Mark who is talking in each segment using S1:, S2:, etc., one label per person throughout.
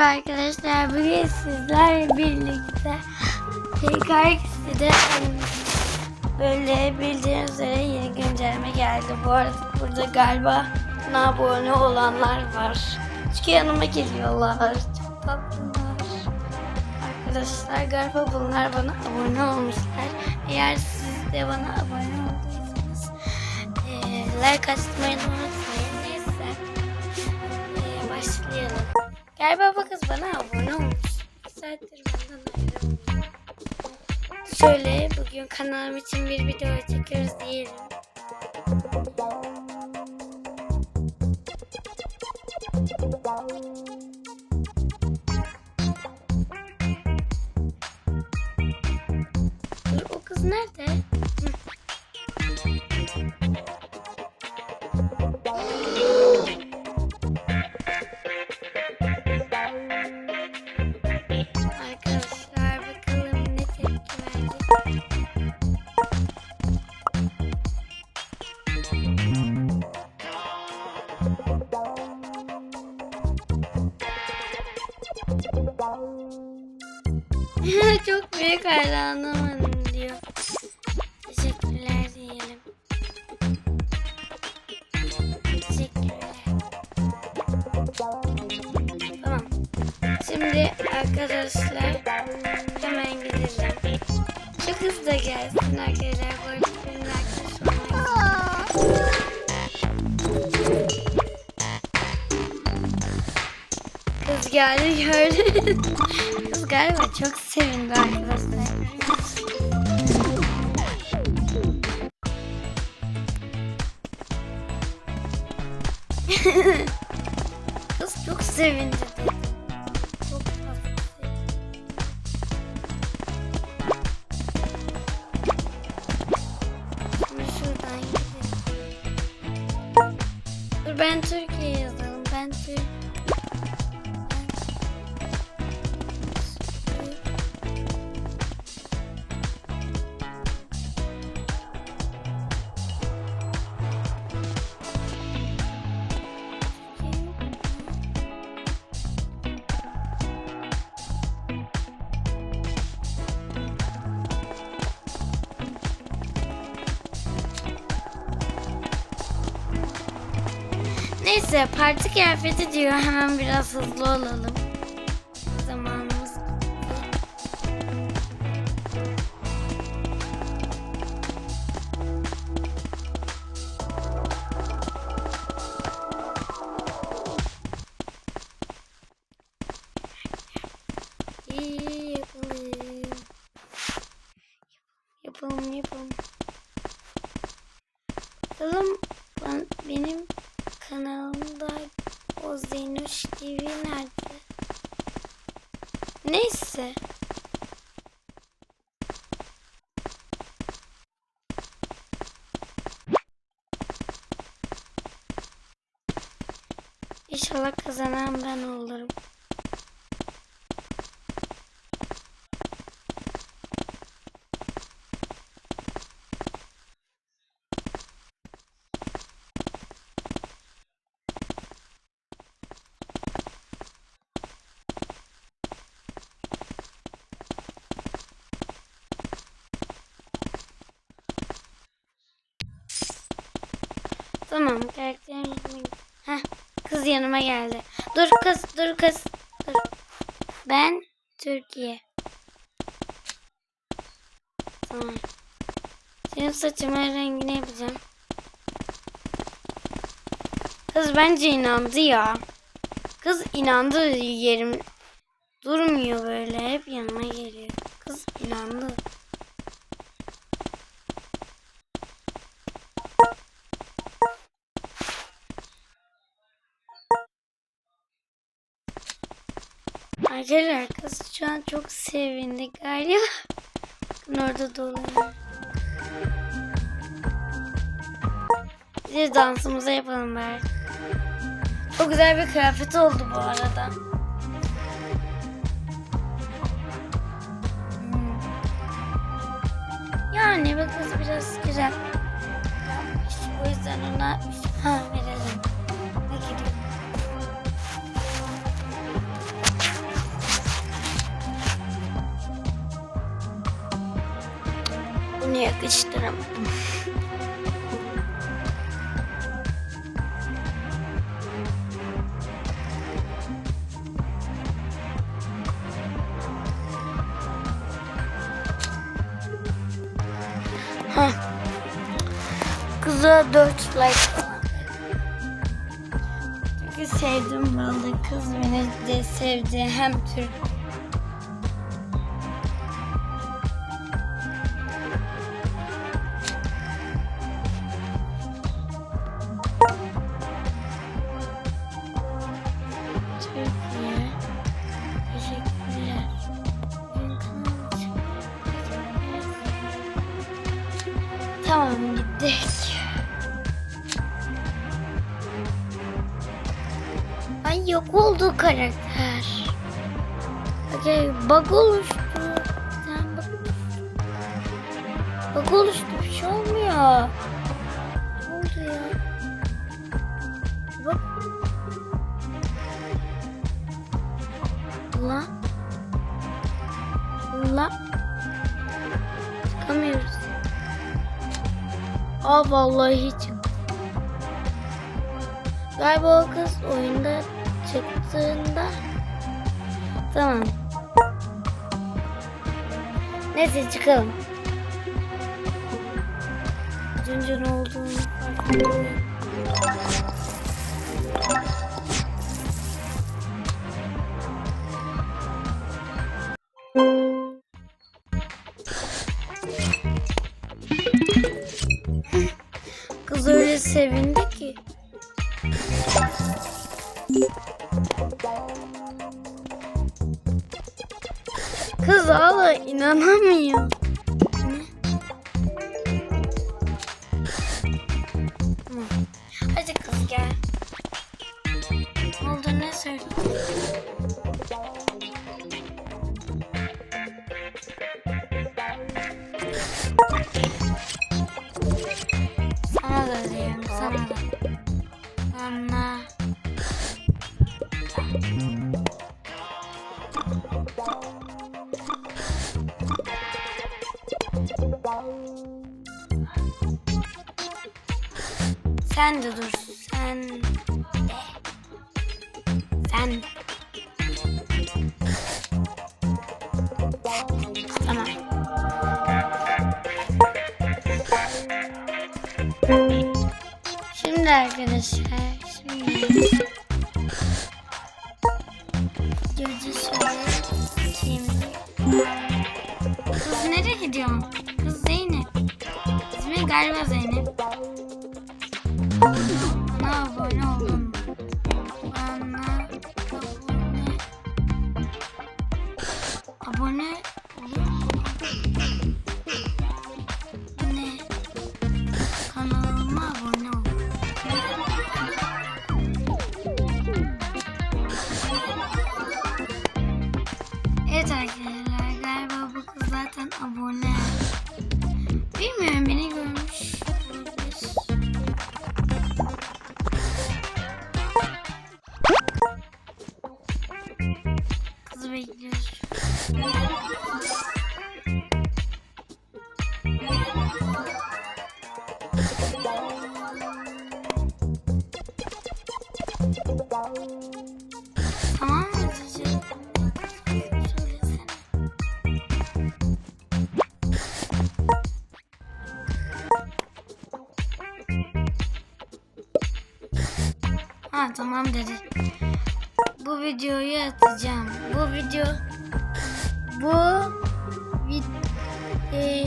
S1: arkadaşlar. Bugün sizlerle birlikte PKX'de böyle bildiğiniz üzere yeni güncelleme geldi. Bu arada burada galiba abone olanlar var. Çünkü yanıma geliyorlar. Çok tatlılar. Arkadaşlar galiba bunlar bana abone olmuşlar. Eğer siz de bana abone olduysanız eee like atmayı unutmayın. Neyse. Eee, başlayalım. Galiba bu kız bana abone olmuş. Saattir benden ayrılmıyor. Şöyle bugün kanalım için bir video çekiyoruz diyelim. Dur arkadaşlar hemen gidelim. Kız da gelsin arkadaşlar. Bu arada benimle arkadaş olmak Kız geldi gördü. Kız galiba çok sevindi arkadaşlar. Ben Türkiye Neyse parti kıyafeti diyor. Hemen biraz hızlı olalım. Zamanımız İyi yapalım. Yapalım yapalım. Bakalım ben, benim kanalımda o Zeynoş TV nerede? Neyse. İnşallah kazanan ben olurum. Tamam karakterim yanıma Heh, kız yanıma geldi. Dur kız dur kız. Dur. Ben Türkiye. Tamam. Senin saçımın rengini yapacağım. Kız bence inandı ya. Kız inandı yerim. Durmuyor böyle hep yanıma geliyor. Kız inandı. Arkadaşlar kız şu an çok sevindi galiba. Orada dolanıyor. Biz dansımızı yapalım bari. Çok güzel bir kıyafet oldu bu arada. Hmm. Yani bu kız biraz güzel. O yüzden ona 3 puan verelim. Yakıştıramadım. Heh. Kıza 4 like. Çünkü sevdim vallahi kız beni de sevdi hem Türk karakter. Okey bug oluştu. Sen bak. Bug oluştu bir şey olmuyor. Ne oldu ya? Bak. Allah. Allah. Çıkamıyoruz. Aa vallahi çıktı. Galiba o kız oyunda çıktığında Tamam. Neyse çıkalım. Az önce olduğunu. Kız Kız hala inanamıyor. Sen de dur. Sen de. Sen de. Tamam. Şimdi arkadaşlar şimdi gözü şöyle şimdi Kız nereye gidiyorsun? Kız Zeynep. İsmi galiba Zeynep. Tamam mı Cici? Tamam dedi. Bu videoyu atacağım. Bu video bu vid e,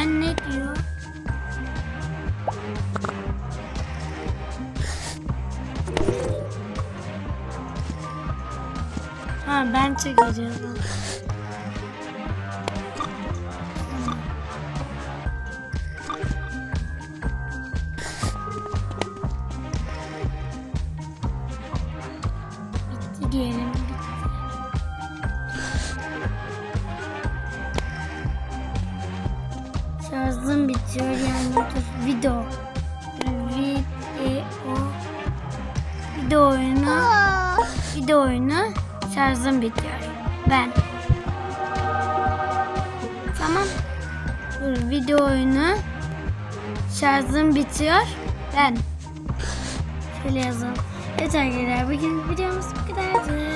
S1: Ben ne diyor? Ha ben çekeceğim. Ben. Tamam. Dur video oyunu şarjım bitiyor. Ben. Şöyle yazalım. Evet arkadaşlar bugün videomuz bu kadardı.